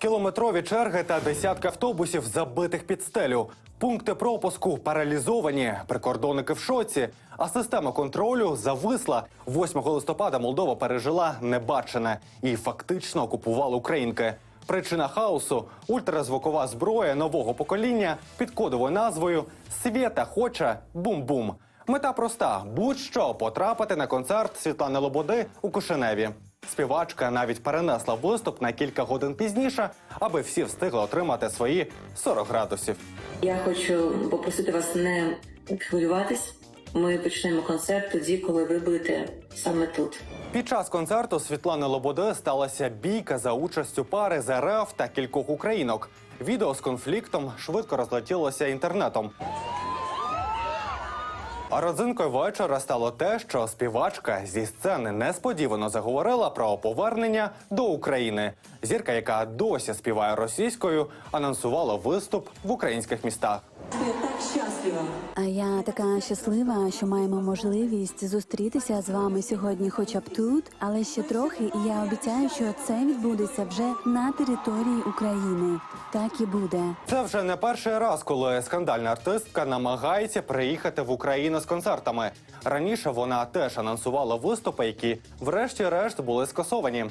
Кілометрові черги та десятки автобусів забитих під стелю. Пункти пропуску паралізовані, прикордонники в шоці. А система контролю зависла. 8 листопада Молдова пережила небачене і фактично окупувала українки. Причина хаосу ультразвукова зброя нового покоління під кодовою назвою Свєта хоче бум-бум. Мета проста: будь-що потрапити на концерт Світлани Лободи у Кишиневі. Співачка навіть перенесла виступ на кілька годин пізніше, аби всі встигли отримати свої 40 градусів. Я хочу попросити вас не хвилюватись. Ми почнемо концерт тоді, коли ви будете саме тут. Під час концерту Світлани Лободи сталася бійка за участю пари з РФ та кількох українок. Відео з конфліктом швидко розлетілося інтернетом. А родзинкою вечора стало те, що співачка зі сцени несподівано заговорила про повернення до України. Зірка, яка досі співає російською, анонсувала виступ в українських містах. Я так щаслива. А я така щаслива, що маємо можливість зустрітися з вами сьогодні, хоча б тут, але ще трохи, і я обіцяю, що це відбудеться вже на території України. Так і буде. Це вже не перший раз, коли скандальна артистка намагається приїхати в Україну з концертами. Раніше вона теж анонсувала виступи, які, врешті-решт, були скасовані.